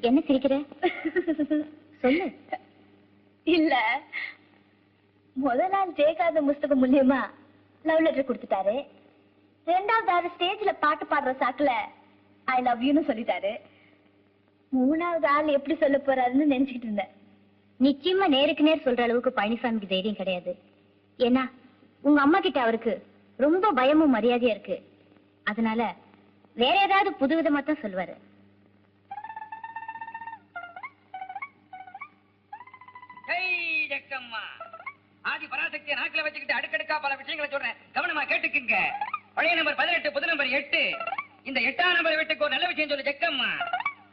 என்ன சிரிக்கிற? சொல்லு. இல்ல. முத நாள் ஜெயகாந்த புஸ்தகம் மூலியமா லவ் லெட்டர் கொடுத்துட்டாரு. ரெண்டாவது ஆறு ஸ்டேஜ்ல பாட்டு பாடுற சாக்குல ஐ லவ் யூன்னு சொல்லிட்டாரு. மூணாவது ஆள் எப்படி சொல்ல போறாருன்னு நினைச்சுக்கிட்டு இருந்தேன். நிச்சயமா நேருக்கு நேர் சொல்ற அளவுக்கு பழனிசாமிக்கு தைரியம் கிடையாது. ஏன்னா உங்க அம்மா கிட்ட அவருக்கு ரொம்ப பயமும் மரியாதையா இருக்கு. அதனால வேற ஏதாவது புது விதமா தான் சொல்லுவாரு. ஆதி பராசக்தியை நாக்கில வச்சுக்கிட்டு அடுக்கடுக்கா பல விஷயங்களை சொல்றேன். கவனமா கேட்டுக்குங்க. பழைய நம்பர் பதினெட்டு புது நம்பர் எட்டு. இந்த எட்டாம் நம்பர் வீட்டுக்கு ஒரு நல்ல விஷயம் சொல்லு ஜெக்கம்மா.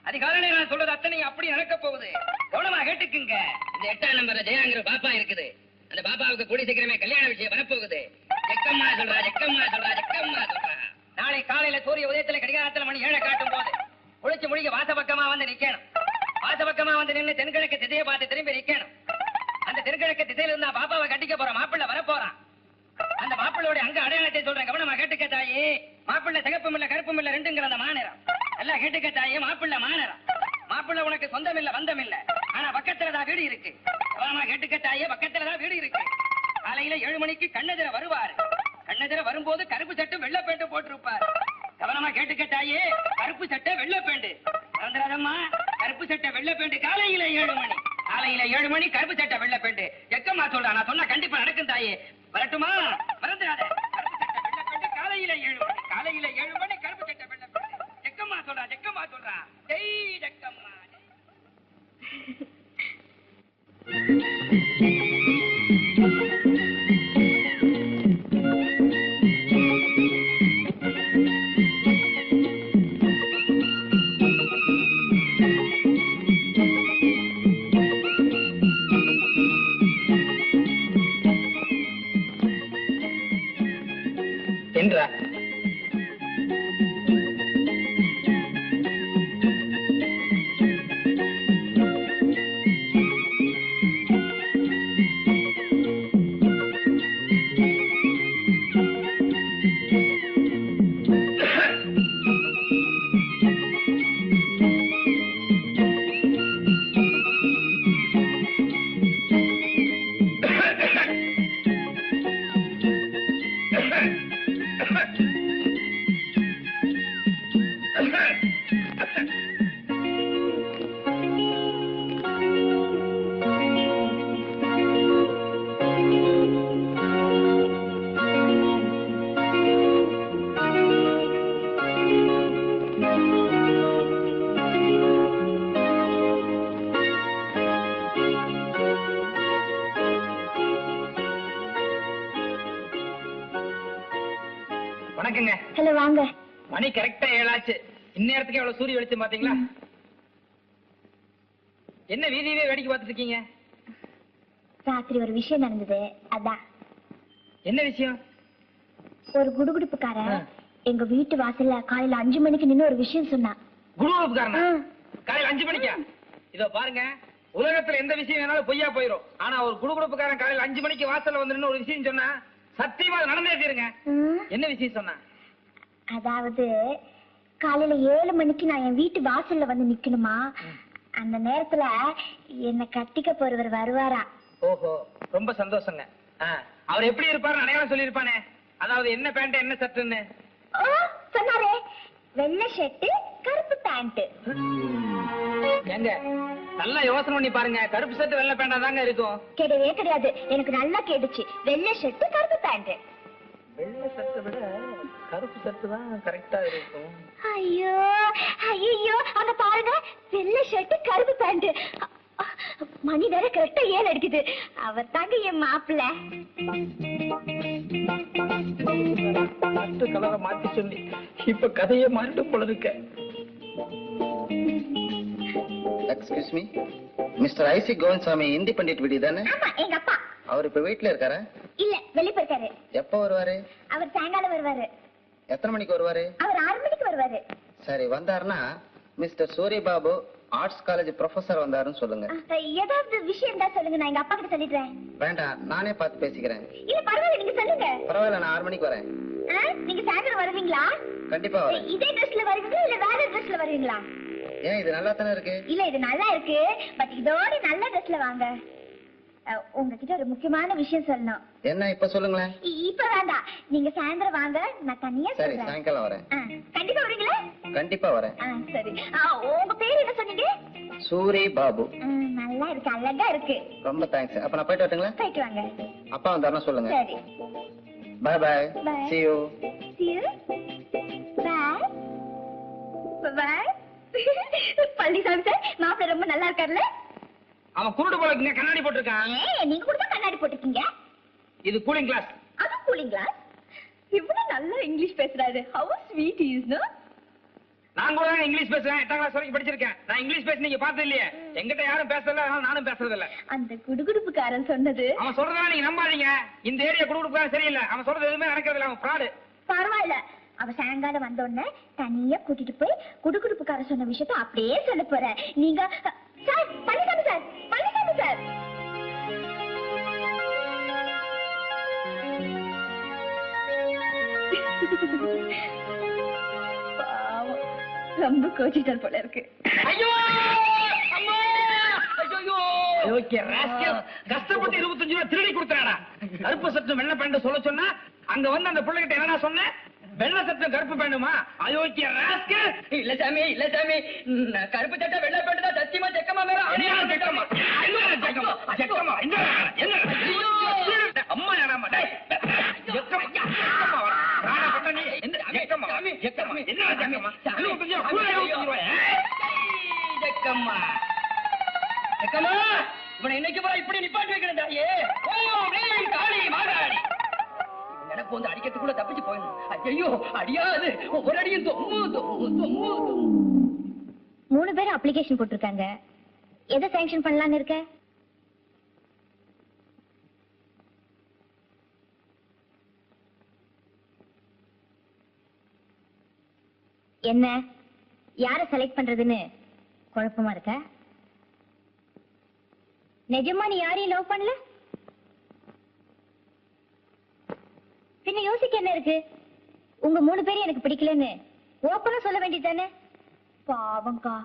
அதிகாலையில நான் சொல்றது அத்தனை அப்படி நடக்க போகுது. கவனமா கேட்டுக்குங்க. இந்த எட்டாம் நம்பர்ல ஜெயாங்கிற பாப்பா இருக்குது. அந்த பாப்பாவுக்கு கூடி சீக்கிரமே கல்யாண விஷயம் வரப்போகுது. ஜெக்கம்மா சொல்றா ஜெக்கம்மா சொல்றா ஜெக்கம்மா சொல்றா. நாளை காலையில சூரிய உதயத்துல கடிகாரத்துல மணி ஏழை காட்டும் போது குளிச்சு முடிக்க வாச பக்கமா வந்து நிக்கணும். வாச பக்கமா வந்து நின்னு தென்கிழக்கு திசையை பார்த்து திரும்பி நிக்கணும். அந்த தென்கிழக்கு திசையில இருந்தா பாப்பாவை கட்டிக்க போற மாப்பிள்ள வர போறான் அந்த மாப்பிள்ளையோட அங்க அடையாளத்தை சொல்றேன். கவனமா கேட்டுக்க தாயி. மாப்பிள்ளை சிகப்பும் இல்ல கருப்பும் இல்ல ரெண்டுங்கிற அந்த மாநிலம். எல்லாம் கேட்டுக்க தாயி மாப்பிள்ளை மாநிலம். மாப்பிள்ளை உனக்கு சொந்தம் இல்ல பந்தம் இல்ல. ஆனா பக்கத்துலதான் வீடு இருக்கு. கவனமா கேட்டுக்க தாயே பக்கத்துலதான் வீடு இருக்கு. காலையில ஏழு மணிக்கு கண்ணெதிர வருவாரு. கண்ணெதிர வரும்போது கருப்பு சட்டு வெள்ள பேண்ட் போட்டிருப்பாரு. கவனமா கேட்டுக்க தாயே கருப்பு சட்டை வெள்ள பேண்டு மறந்துடாதம்மா. கருப்பு சட்டை வெள்ளை பேண்டு காலையில ஏழு மணி. காலையில ஏழு மணி கருப்பு சட்டை வெள்ள பெண்டு எக்கம்மா சொல்றா? நான் சொன்னா கண்டிப்பா நடக்கும் தாயே. வரட்டுமா? மறந்துடாத. காலையில ஏழு மணி காலையில ஏழு மணி கருப்பு சட்டை வெள்ள பெண்டு ஜெக்கம்மா சொல்றா? ஜெக்கம்மா சொல்றா? ஜெய் ஜெக்கம்மா என்றா வணக்கங்க. ஹலோ வாங்க. மணி கரெக்டா ஏழாச்சு. இந்நேரத்துக்கு எவ்வளவு சூரிய வெளிச்சம் பாத்தீங்களா என்ன வீதியவே வேடிக்கை பார்த்துட்டு இருக்கீங்க? ராத்திரி ஒரு விஷயம் நடந்தது. அதான். என்ன விஷயம்? ஒரு குடுகுடுப்புக்காரன். எங்க வீட்டு வாசல்ல காலையில அஞ்சு மணிக்கு நின்னு ஒரு விஷயம் சொன்னான். குருவகுப்புக்காரனா ஆ. காலையில அஞ்சு மணிக்கா? இதோ பாருங்க. உலகத்துல எந்த விஷயம் வேணாலும் பொய்யா போயிரும். ஆனா ஒரு குடுகுடுப்புக்காரன் காலையில அஞ்சு மணிக்கு வாசல்ல வந்து ஒரு விஷயம் சொன்னா சத்தியமா நடந்தே தீருங்க. என்ன விஷயம் சொன்னா? அதாவது காலையில ஏழு மணிக்கு நான் என் வீட்டு வாசல்ல வந்து நிக்கணுமா? அந்த நேரத்துல என்ன கட்டிக்க போறவர் வருவாரா? ஓஹோ ரொம்ப சந்தோஷங்க. அவர் எப்படி இருப்பாரு அடையாளம் சொல்லியிருப்பானே. அதாவது என்ன பேண்ட் என்ன சட்டுன்னு? சொன்னாரே. வெள்ளை ஷர்ட் கருப்பு பேண்ட் ஏங்க நல்லா யோசனை பண்ணி பாருங்க. கருப்பு சட்டு வெள்ளை பேண்டா தாங்க இருக்கும். கிடையவே கிடையாது. எனக்கு நல்லா கேட்டுச்சு. வெள்ளை ஷர்ட் கருப்பு பேண்ட் வெள்ளை சட்டை விட கருப்பு சட்டு தான் கரெக்டா இருக்கும். ஐயோ ஐயோ அங்க பாருங்க. வெள்ளை ஷர்ட் கருப்பு பேண்ட் மணி வேற கரெக்டா ஏழு அடிக்குது. அவர் தாங்க என் மாப்பிள்ள. சட்டு கலரை மாத்தி சொல்லி இப்ப கதையே மாறிட்டு போல இருக்க. Excuse me mister IC Govindasamy Hindi pandit வீடு தானே? ஆமா எங்க அப்பா. அவர் இப்ப வீட்ல இருக்காரா? இல்ல வெளிய போயிருக்காரு. எப்போ வருவாரு? அவர் சாயங்காலம் வருவாரு. எத்தனை மணிக்கு வருவாரு? அவர் ஆறு மணிக்கு வருவாரு. சரி வந்தாருன்னா மிஸ்டர் சூரிய பாபு ஆர்ட்ஸ் காலேஜ் ப்ரொஃபசர் வந்தாருன்னு சொல்லுங்க. ஏதாவது விஷயம் தான் சொல்லுங்க நான் எங்க அப்பா கிட்ட சொல்லிடுறேன். வேண்டாம் நானே பார்த்து பேசிக்கிறேன். இல்ல பரவாயில்ல நீங்க சொல்லுங்க. பரவாயில்ல நான் ஆறு மணிக்கு வரேன். நீங்க சாயங்காலம் வருவீங்களா? கண்டிப்பா வரேன். இதே ட்ரெஸ்ல வருவீங்களா இல்ல வேற ட்ரெஸ்ல வருவீங்களா? ஏன் இது நல்லா தானே இருக்கு? இல்ல இது நல்லா இருக்கு பட் இதோட நல்ல ட்ரெஸ்ல வாங்க. உங்ககிட்ட ஒரு முக்கியமான விஷயம் சொல்லணும். என்ன இப்ப சொல்லுங்களேன். இப்ப வேண்டாம். நீங்க சாயந்தரம் வாங்க நான் தனியா சரி சாயங்காலம் வரேன். கண்டிப்பா வரீங்களா? கண்டிப்பா வரேன். சரி. உங்க பேர் என்ன சொன்னீங்க? சூரி பாபு. நல்லா இருக்கு அழகா இருக்கு. ரொம்ப தேங்க்ஸ் அப்ப நான் போயிட்டு வரட்டுங்களா? போயிட்டு வாங்க. அப்பா வந்தாருன்னா சொல்லுங்க. சரி. Bye bye see you. See you. Bye. Palanisamy sir மாப்பிள்ளை ரொம்ப நல்லா இருக்காருல்ல அவன் குருடு போல கண்ணாடி போட்டிருக்கான். நீங்க கூட கண்ணாடி போட்டிருக்கீங்க. இது கூலிங் கிளாஸ் அது கூலிங் கிளாஸ் இவ்வளவு நல்லா இங்கிலீஷ் பேசுறாரு. ஹவு ஸ்வீட் இஸ் நோ நான் கூட இங்கிலீஷ் பேசுறேன். எட்டாம் கிளாஸ் வரைக்கும் படிச்சிருக்கேன். நான் இங்கிலீஷ் பேச நீங்க பார்த்தது இல்லையே. எங்கிட்ட யாரும் பேசல நானும் பேசுறது இல்ல அந்த குடுகுடுப்புக்காரன் சொன்னது. அவன் சொல்றதெல்லாம் நீங்க நம்பாதீங்க. இந்த ஏரியா குடுக்குறதுக்காக சரியில்லை. அவன் சொல்றது எதுவுமே நடக்கிறது இல்ல. அவன் ஃப்ராடு பரவாயில்ல. அவ சாயங்காலம் வந்த உடனே தனியா கூட்டிட்டு போய் குடுகுடுப்புக்காரன் சொன்ன விஷயத்த அப்படியே சொல்ல போற. நீங்க சார் பழனிசாமி சார். சார். ரொம்ப கோச்சிட்டார் போல இருக்கு. ஐயோ! அம்மா! ஐயோ ஓகே ராஸ்கல் கஷ்டப்பட்டு இருபத்தஞ்சு ரூபாய் திருடி கொடுத்தாடா. கருப்பு சட்டம் வெள்ளை பேண்ட் சொல்ல சொன்னா அங்க வந்து அந்த பிள்ளைகிட்ட என்னடா சொன்னேன் வெள்ளை சட்டம் கருப்பு பேண்டுமா அயோக்கிய ராஸ்கல் இல்ல சாமி இல்ல சாமி கருப்பு சட்டை வெள்ளை பேட்டு தான் சத்தியமா செக்கமா மேல என்ன ஜெக்கம்மா ஜெக்கம்மா என்ன என்ன அம்மா யாராமா இன்னைக்கு இப்படி நிப்பாட்டி வைக்கணும் தாயே காளி மாகாளி எனக்கு வந்து அடிக்கிறதுக்குள்ள தப்பிச்சு போயிடணும் ஐயோ அடியாது. ஒரு அடியும் தொம்மு தொம்மு தொம்மு மூணு பேர் அப்ளிகேஷன் போட்டிருக்காங்க. எதை சேங்ஷன் பண்ணலாம்னு இருக்க? என்ன? யார செலக்ட் பண்றதுன்னு குழப்பமா இருக்க? நிஜமா நீ யாரையும் லவ் பண்ணல? பின்ன யோசிக்க என்ன இருக்கு? உங்க மூணு பேரும் எனக்கு பிடிக்கலன்னு ஓப்பனா சொல்ல வேண்டியதானே பாவம்க்கா.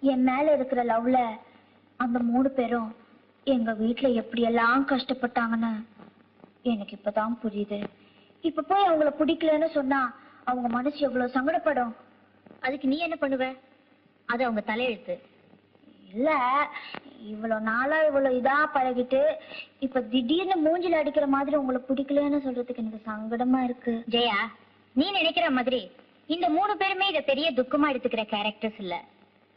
என் மேல இருக்கிற லவ்ல அந்த மூணு பேரும் எங்க வீட்டுல எப்படி எல்லாம் கஷ்டப்பட்டாங்கன்னு எனக்கு இப்பதான் புரியுது. இப்ப போய் அவங்கள பிடிக்கலன்னு சொன்னா அவங்க மனசு எவ்வளவு சங்கடப்படும்? அதுக்கு நீ என்ன பண்ணுவ? அது அவங்க தலையெழுத்து. இல்ல இவ்வளவு நாளா இவ்வளவு இதா பழகிட்டு இப்ப திடீர்னு மூஞ்சில அடிக்கிற மாதிரி உங்களை பிடிக்கலன்னு சொல்றதுக்கு எனக்கு சங்கடமா இருக்கு. ஜெயா நீ நினைக்கிற மாதிரி இந்த மூணு பேருமே இத பெரிய துக்கமா எடுத்துக்கிற கேரக்டர்ஸ் இல்ல.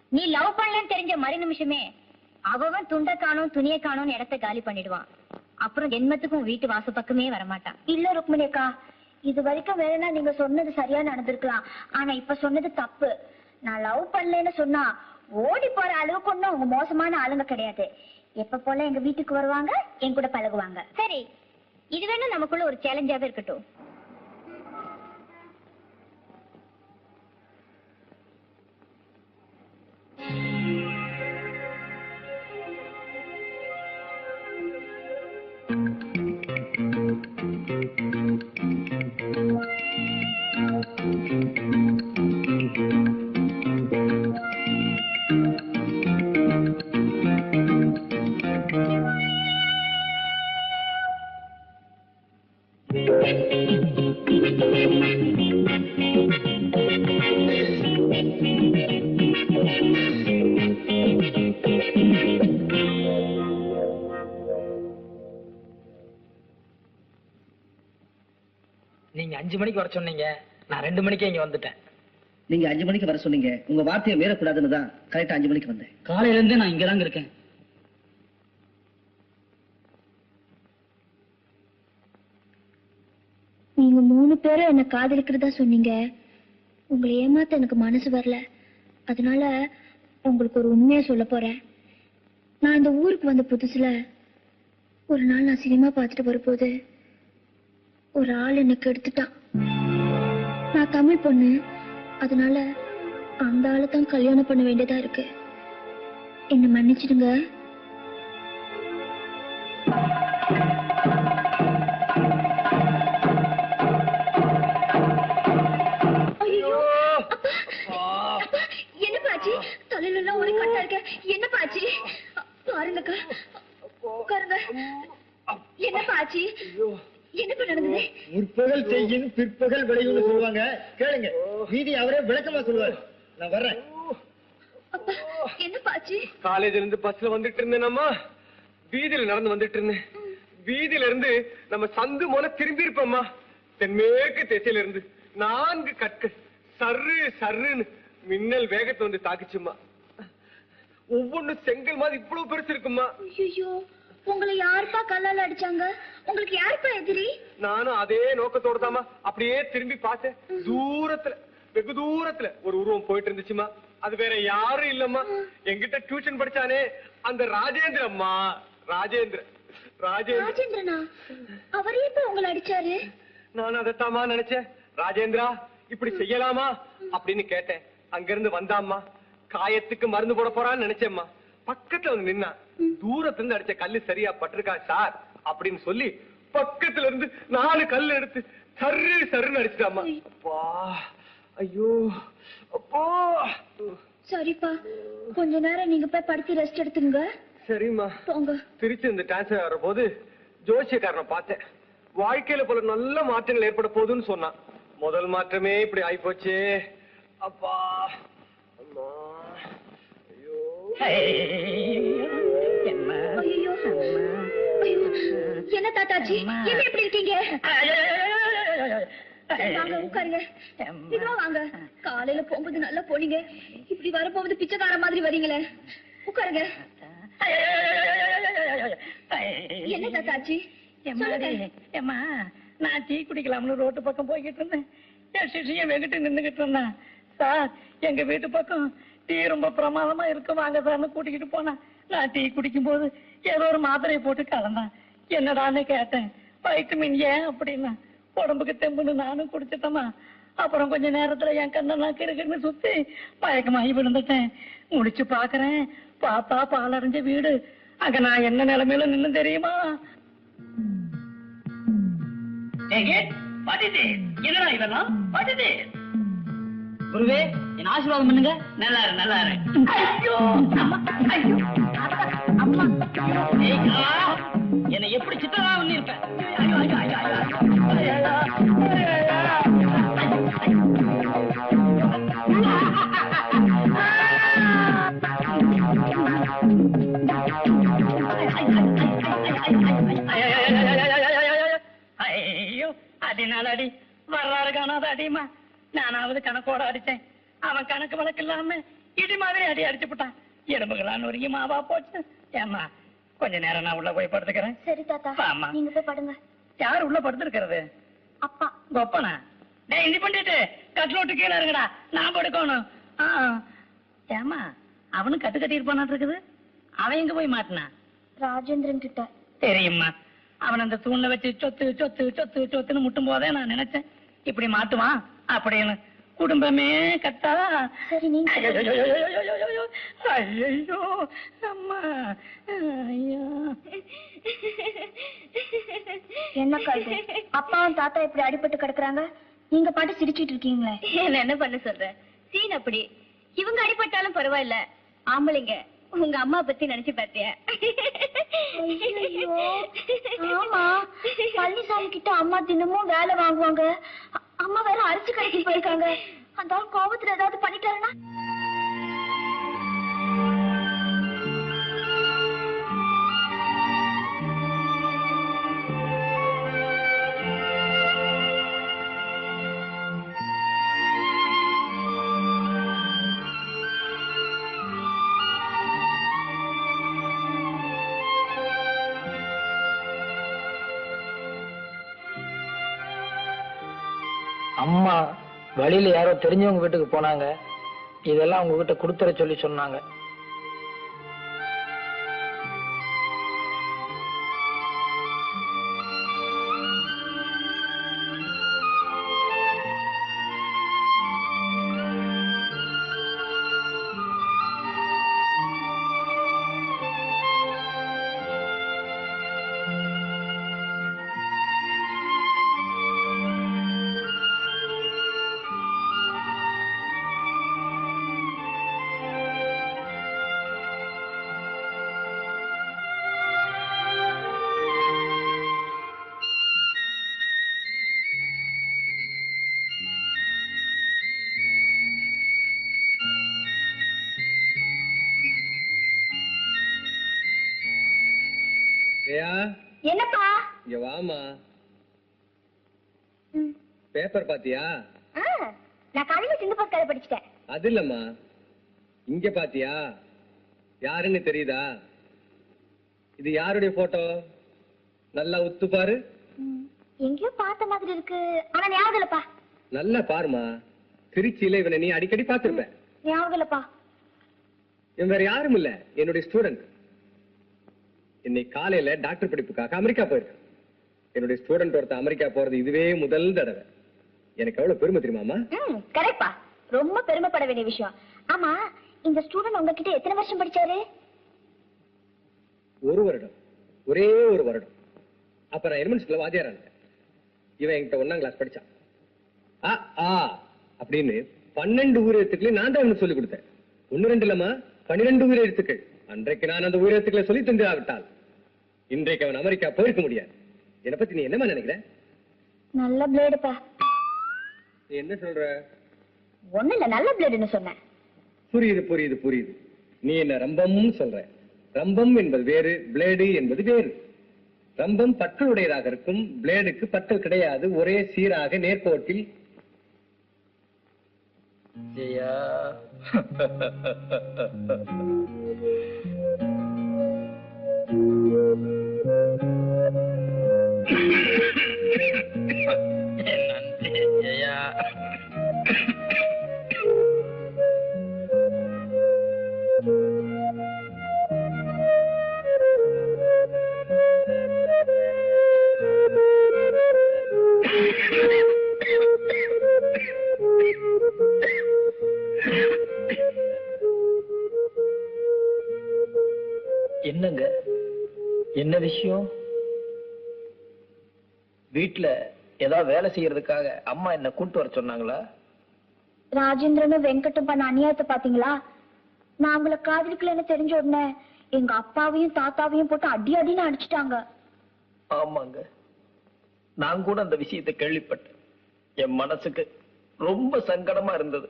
நீ லவ் பண்ணலன்னு தெரிஞ்ச மறு நிமிஷமே அவன் துண்ட காணும் துணிய காணும் இடத்த காலி பண்ணிடுவான். அப்புறம் ஜென்மத்துக்கும் வீட்டு வாச பக்கமே வரமாட்டான். இல்ல ருக்மிணி அக்கா இது வரைக்கும் வேணும்னா நீங்க சொன்னது சரியா நடந்திருக்கலாம். ஆனா இப்ப சொன்னது தப்பு. நான் லவ் பண்ணலன்னு சொன்னா ஓடி போற அளவுக்கு ஒண்ணும் அவங்க மோசமான ஆளுங்க கிடையாது. எப்ப போல எங்க வீட்டுக்கு வருவாங்க என் கூட பழகுவாங்க. சரி. இது வேணும் நமக்குள்ள ஒரு சேலஞ்சாவே இருக்கட்டும். மணிக்கு வர சொன்னீங்க. நான் ரெண்டு மணிக்கே இங்க வந்துட்டேன். நீங்க அஞ்சு மணிக்கு வர சொன்னீங்க. உங்க வார்த்தையை மீறக்கூடாதுன்னு தான் கரெக்டா அஞ்சு மணிக்கு வந்தேன். காலையில இருந்தே நான் இங்கதாங்க இருக்கேன். நீங்க மூணு பேரும் என்ன காதலிக்கிறதா சொன்னீங்க. உங்களை ஏமாத்த எனக்கு மனசு வரல. அதனால உங்களுக்கு ஒரு உண்மையை சொல்ல போறேன். நான் இந்த ஊருக்கு வந்த புதுசுல ஒரு நாள் நான் சினிமா பார்த்துட்டு வரும்போது ஒரு ஆள் எனக்கு எடுத்துட்டான் நான் தமிழ் பொண்ணு. அதனால அந்த ஆளை தான் கல்யாணம் பண்ண வேண்டியதா இருக்கு. என்ன மன்னிச்சிடுங்க. ஐயோ. என்ன பாச்சி? தலை என்னப்பா ஆச்சு பாருங்கக்கா. உட்காருங்க. என்னப்பா ஆச்சு நடந்தது முற்பகல் செய்யின் பிற்பகல் விளையும்னு சொல்லுவாங்க. கேளுங்க. மீதி அவரே விளக்கமா சொல்லுவாரு. நான் வர்றேன். காலேஜ்ல இருந்து பஸ்ல வந்துட்டு இருந்தேனம்மா. வீதியில நடந்து வந்துட்டு இருந்தேன். வீதியில இருந்து நம்ம சந்து மூல திரும்பி இருப்போம்மா தென்மேற்கு திசையில இருந்து நான்கு கற்கள். சர்ரு சர்ருன்னு மின்னல் வேகத்தை வந்து தாக்குச்சும்மா. ஒவ்வொன்னும் செங்கல் மாதிரி இவ்வளவு பெருசு இருக்குமா ஐயோ உங்களை யாருப்பா கல்லால அடிச்சாங்க? உங்களுக்கு யாருப்பா எதிரி? நானும் அதே நோக்கத்தோட தாமா அப்படியே திரும்பி பார்த்தேன். தூரத்துல வெகு தூரத்துல ஒரு உருவம் போயிட்டு இருந்துச்சுமா அது வேற யாரும் இல்லம்மா. என்கிட்ட டியூஷன் படிச்சானே. அந்த ராஜேந்திர ராஜேந்திர. ராஜேந்திரனா? அவர் எப்ப உங்களை அடிச்சாரு? நான் அதைத்தாமா நினைச்சேன். ராஜேந்திரா இப்படி செய்யலாமா? அப்படின்னு கேட்டேன். அங்கிருந்து வந்தாம்மா. காயத்துக்கு மருந்து போட போறான்னு நினைச்சேம்மா. பக்கத்துல வந்து நின்னா தூரத்துல இருந்து அடிச்ச கல்லு சரியா பட்டிருக்கா சார்? அப்படின்னு சொல்லி பக்கத்துல இருந்து நாலு கல் எடுத்து சர்ரு சர்ருன்னு அடிச்சிட்டாமா அப்பா ஐயோ அப்பா. சரிப்பா கொஞ்ச நேரம் நீங்க போய் படுத்து ரெஸ்ட் எடுத்துங்க சரிம்மா. போங்க. திருச்சி இந்த டிரான்ஸ்ஃபர் ஆகிற போது ஜோசியக்காரனை பார்த்தேன். வாழ்க்கையில போல நல்ல மாற்றங்கள் ஏற்பட போகுதுன்னு சொன்னான். முதல் மாற்றமே இப்படி ஆயிப்போச்சே. அப்பா. என்ன என்ன எப்படி இருக்கீங்க? வாங்க உட்காருங்க. சீக்கிரமா வாங்க. காலையில போகும்போது நல்லா போனீங்க. இப்படி வரப்போகுது பிச்சைக்கார மாதிரி வரீங்களே. உட்காருங்க. என்ன தாத்தாச்சி ஏம்மா நான் டீ குடிக்கலாம்னு ரோட்டு பக்கம் போய்கிட்டு இருந்தேன். என் சிஷியன் வெங்கிட்டு நின்னுகிட்டு இருந்தான். சார் எங்க வீட்டு பக்கம் டீ ரொம்ப பிரமாதமா இருக்கு வாங்க சார்னு கூட்டிக்கிட்டு போனேன். நான் டீ குடிக்கும் போது ஏதோ ஒரு மாத்திரையை போட்டு கலந்தான். என்னடான்னு கேட்டேன். வைட்டமின் ஏன் அப்படின்னா உடம்புக்கு தெம்புன்னு நானும் குடிச்சிட்டேமா அப்புறம் கொஞ்ச நேரத்துல என் கண்ணெல்லாம் கிருக்குன்னு சுத்தி மயக்கமாகி விழுந்துட்டேன். முடிச்சு பாக்குறேன் பார்த்தா பாலடைஞ்ச வீடு. அங்க நான் என்ன நிலைமையில நின்னு தெரியுமா? என்னடா இதெல்லாம்? பாட்டுது குருவே என் ஆசீர்வாதம் பண்ணுங்க. நல்லா இரு நல்லா இரு ஐயோ. அம்மா ஐயோ அம்மா அடிச்சேன் அவன் கணக்கு வழக்கு இல்லாம இடி மாதிரி அடி அடிச்சு போட்டான். எலும்புகளா நொறுங்கி மாவா போச்சு. ஏம்மா கொஞ்ச நேரம் நான் உள்ள போய் படுத்துக்கிறேன். சரி தாத்தா. ஆமா. நீங்க போய் படுங்க. யார் உள்ள படுத்துருக்கிறது? அப்பா. கொப்பனா? டேய் இந்தி பண்ணிட்டு. கட்டில விட்டு கீழே இருங்கடா நான் படுக்கணும். ஏமா அவனும் கட்டு கட்டி இருப்பானா இருக்குது. அவன் எங்க போய் மாட்டினா? ராஜேந்திரன் கிட்ட. தெரியுமா அவன் அந்த தூண்ல வச்சு சொத்து சொத்து சொத்து சொத்துன்னு முட்டும் போதே நான் நினைச்சேன். இப்படி மாட்டுவான் அப்படின்னு. குடும்பமே கட்டா சரி நீங்க ஐயோ அம்மா ஐயோ என்னக்கா இது அப்பாவும் தாத்தா இப்படி அடிபட்டு கிடக்குறாங்க நீங்க பாட்டு சிரிச்சிட்டு இருக்கீங்களே என்ன என்ன பண்ண சொல்ற சீன் அப்படி இவங்க அடிபட்டாலும் பரவாயில்ல ஆம்பளைங்க உங்க அம்மா பத்தி நினைச்சு பார்த்தியா. ஆமா பழனிசாமி கிட்ட அம்மா தினமும் வேலை வாங்குவாங்க அம்மா வேற அரிசி கடைக்கு போயிருக்காங்க. அந்த ஆள் கோபத்துல ஏதாவது பண்ணிட்டாருன்னா? வழியில யாரோ தெரிஞ்சவங்க வீட்டுக்கு போனாங்க. இதெல்லாம் உங்ககிட்ட கொடுத்துற சொல்லி சொன்னாங்க. ஜெயா என்னப்பா? இங்க வாமா. பேப்பர் பாத்தியா? நான் காலையில சிந்து பாஸ் கதை படிச்சிட்டேன். அது இல்லம்மா. இங்க பாத்தியா? யாருன்னு தெரியுதா? இது யாருடைய போட்டோ நல்லா உத்து பாரு. எங்கேயோ பார்த்த மாதிரி இருக்கு. ஆனா ஞாபகம் இல்லப்பா. நல்லா பாருமா திருச்சியில இவனை நீ அடிக்கடி பார்த்திருப்ப. ஞாபகம் இல்லப்பா. இவன் வேற யாரும் இல்ல. என்னுடைய ஸ்டூடெண்ட் இன்னைக்கு காலையில டாக்டர் படிப்புக்காக அமெரிக்கா போயிருக்கான். என்னுடைய ஸ்டூடெண்ட் ஒருத்தன் அமெரிக்கா போறது இதுவே முதல் தடவை. எனக்கு எவ்வளவு பெருமை தெரியுமாமா ம் கரெக்ட்பா. ரொம்ப பெருமைப்பட வேண்டிய விஷயம். ஆமா இந்த ஸ்டூடெண்ட் உங்ககிட்ட எத்தனை வருஷம் படிச்சாரு? ஒரு வருடம். ஒரே ஒரு வருடம். அப்ப நான் எலிமெண்ட்ஸ்ல வாத்தியாரா இருந்தேன். இவன் என்கிட்ட ஒன்னாம் கிளாஸ் படிச்சான். ஆ ஆ அப்படின்னு பன்னெண்டு உயிரெழுத்துக்களை நான் தான் அவனுக்கு சொல்லிக் கொடுத்தேன். ஒன்னு ரெண்டு இல்லம்மா பன்னிரெண்டு உயிரெழுத்துக்கள். அன்றைக்கு நான் அந்த உயிரெழுத்துக்களை சொல்லி தந்திராவிட்டால் இன்றைக்கு அவன் அமெரிக்கா போயிருக்க முடியாது. என்னை பத்தி நீ என்னமா நினைக்கிற? நல்ல பிளேடுப்பா. நீ என்ன சொல்ற? ஒண்ணு இல்ல நல்ல பிளேடுன்னு சொன்னேன். புரியுது புரியுது புரியுது. நீ என்ன ரம்பம்னு சொல்ற. ரம்பம் என்பது வேறு பிளேடு என்பது வேறு. ரம்பம் பற்களுடையதாக இருக்கும் பிளேடுக்கு பற்கள் கிடையாது ஒரே சீராக நேர்கோட்டில். ஜெயா. Nanti ya. வீட்ல ஏதாவது வேலை செய்யறதுக்காக அம்மா என்ன கூட்டு வர சொன்னாங்களா? ராஜேந்திரனும் வெங்கட்டும் பண்ண அநியாயத்தை பாத்தீங்களா நான் அவங்கள காதலிக்கலன்னு தெரிஞ்ச உடனே எங்க அப்பாவையும் தாத்தாவையும் போட்டு அடி அடின்னு அடிச்சிட்டாங்க. ஆமாங்க. நான் கூட அந்த விஷயத்தை கேள்விப்பட்டேன். என் மனசுக்கு ரொம்ப சங்கடமா இருந்தது.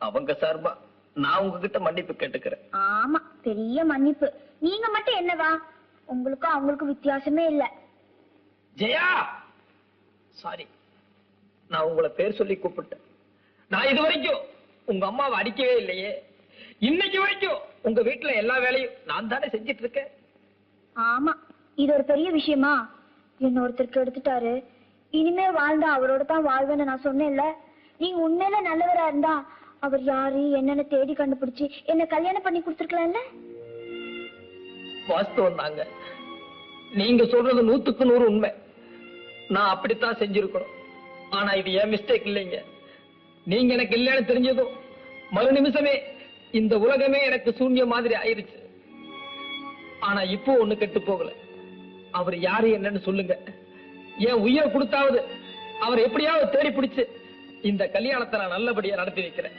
அவங்க சார்பா நான் உங்ககிட்ட மன்னிப்பு கேட்டுக்கிறேன். ஆமா பெரிய மன்னிப்பு. நீங்க மட்டும் என்னவா? உங்களுக்கும் அவங்களுக்கும் வித்தியாசமே இல்ல. ஜெயா! சாரி நான் உங்களை பேர் சொல்லி கூப்பிட்டேன். நான் இது வரைக்கும் உங்க அம்மாவை அடிக்கவே இல்லையே. இன்னைக்கு வரைக்கும் உங்க வீட்டுல எல்லா வேலையும் நான் தானே செஞ்சிட்டு இருக்கேன். ஆமா. இது ஒரு பெரிய விஷயமா? என்ன ஒருத்தருக்கு எடுத்துட்டாரு. இனிமே வாழ்ந்தா அவரோட தான் வாழ்வேன்னு நான் சொன்னேன்ல. நீங்க உண்மையில நல்லவரா இருந்தா அவர் யாரு என்னன்னு தேடி கண்டுபிடிச்சு என்ன கல்யாணம் பண்ணி கொடுத்துருக்கலாம்ல? வாஸ்தவம் தாங்க. நீங்க சொல்றது நூத்துக்கு நூறு உண்மை. நான் அப்படித்தான் செஞ்சிருக்கணும். ஆனா இது என் மிஸ்டேக் இல்லைங்க. நீங்க எனக்கு இல்லைன்னு தெரிஞ்சதும் மறு நிமிஷமே இந்த உலகமே எனக்கு சூன்ய மாதிரி ஆயிருச்சு. ஆனா இப்போ ஒண்ணு கெட்டு போகல. அவர் யாரு என்னன்னு சொல்லுங்க. என் உயிர் கொடுத்தாவது அவர் எப்படியாவது தேடி பிடிச்சு இந்த கல்யாணத்தை நான் நல்லபடியா நடத்தி வைக்கிறேன்.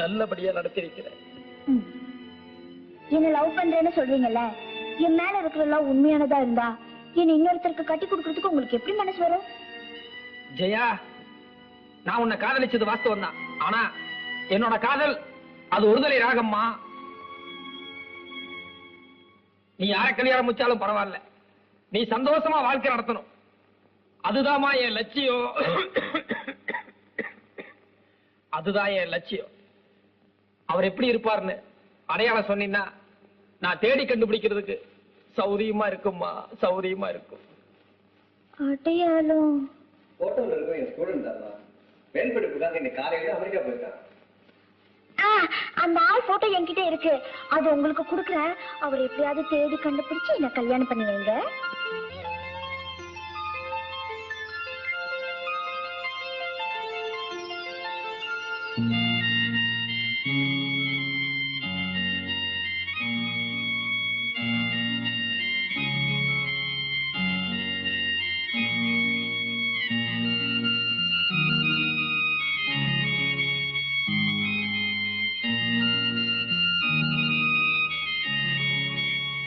நல்லபடியா நடத்தி வைக்கிறேன். என்ன லவ் பண்றேன்னு சொல்றீங்கல்ல? என் மேல இருக்கிற உண்மையானதா இருந்தா என்ன இன்னொருத்தருக்கு கட்டி கொடுக்கறதுக்கு உங்களுக்கு எப்படி மனசு வரும்? ஜெயா நான் உன்னை காதலிச்சது வாஸ்தவம் தான் ஆனா என்னோட காதல் அது ஒருதலை ராகம்மா. நீ யார கல்யாணம் முடிச்சாலும் பரவாயில்ல. நீ சந்தோஷமா வாழ்க்கை நடத்தணும். அதுதான்மா என் லட்சியம். அதுதான் என் லட்சியம். அவர் எப்படி இருப்பார்னு அடையாளம் சொன்னீங்கன்னா நான் தேடி கண்டுபிடிக்கிறதுக்கு சௌரியமா இருக்கும்மா சௌரியமா இருக்கும். அடையாளம். போட்டோல இருக்கிற என் ஸ்டூடெண்ட் தான் மேல் படிப்புக்காக இன்னைக்கு காலையில அமெரிக்கா ஆ, அந்த ஆள் போட்டோ என்கிட்ட இருக்கு. அது உங்களுக்கு கொடுக்குறேன். அவர் எப்படியாவது தேடி கண்டுபிடிச்சு என்ன கல்யாணம் பண்ணி வைங்க.